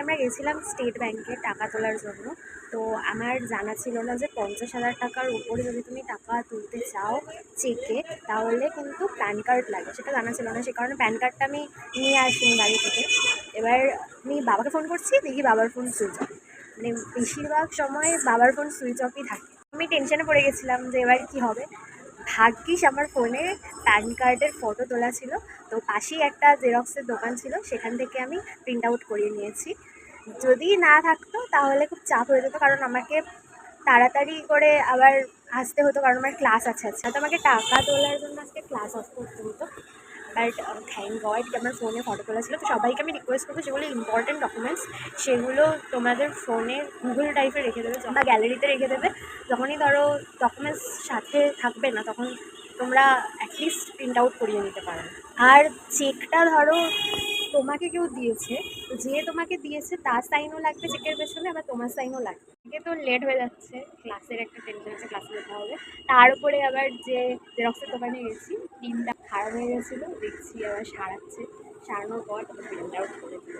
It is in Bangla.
আমরা গেছিলাম স্টেট ব্যাংকে টাকা তোলার জন্য। তো আমার জানা ছিল না যে পঞ্চাশ হাজার টাকার উপরে যদি তুমি টাকা তুলতে চাও চেকে তাহলে কিন্তু প্যান কার্ড লাগে। সেটা জানা ছিল না, সে কারণে প্যান কার্ডটা আমি নিয়ে আসিনি বাড়ি থেকে। এবার আমি বাবাকে ফোন করছি, দেখি বাবার ফোন সুইচ অফ মানে বেশিরভাগ সময় বাবার ফোন সুইচ অফই থাকে। আমি টেনশনে পড়ে গেছিলাম যে এবার কী হবে। ভাগ্যিস আমার ফোনে প্যান কার্ডের ফটো তোলা ছিল। তো পাশেই একটা জেরক্সের দোকান ছিল, সেখান থেকে আমি প্রিন্ট আউট করিয়ে নিয়েছি। যদি না থাকতো তাহলে খুব চাপ হয়ে যেত, কারণ আমাকে তাড়াতাড়ি করে আবার আসতে হতো, কারণ আমার ক্লাস আছে আচ্ছা তো আমাকে টাকা তোলার জন্য আজকে ক্লাস অফ করতে হতো। বাট থ্যাংক গড কি আমার ফোনে ফটো তোলা ছিল। তো সবাইকে আমি রিকোয়েস্ট করব যেগুলো ইম্পর্টেন্ট ডকুমেন্টস সেগুলো তোমাদের ফোনে গুগল ড্রাইভে রেখে দেবে বা গ্যালারিতে রেখে দেবে। যখনই ধরো ডকুমেন্টস সাথে থাকবে না, তখন তোমরা অ্যাটলিস্ট প্রিন্ট আউট করিয়ে নিতে পারো। আর চেকটা ধরো তোমাকে কেউ দিয়েছে যে তোমাকে দিয়েছে তার সাইনও লাগবে চেকের পেছনে, আবার তোমার সাইনও লাগবে। আজকে তো লেট হয়ে যাচ্ছে ক্লাসের একটা টেনশন আছে ক্লাসে যেতে হবে। তার উপরে আবার যে জেরক্সের দোকানে গেছি প্রিন্টটা খারাপ হয়ে গেছিল দেখছি আবার সারাচ্ছে। সারানোর পর প্রিন্ট আউট করে দিল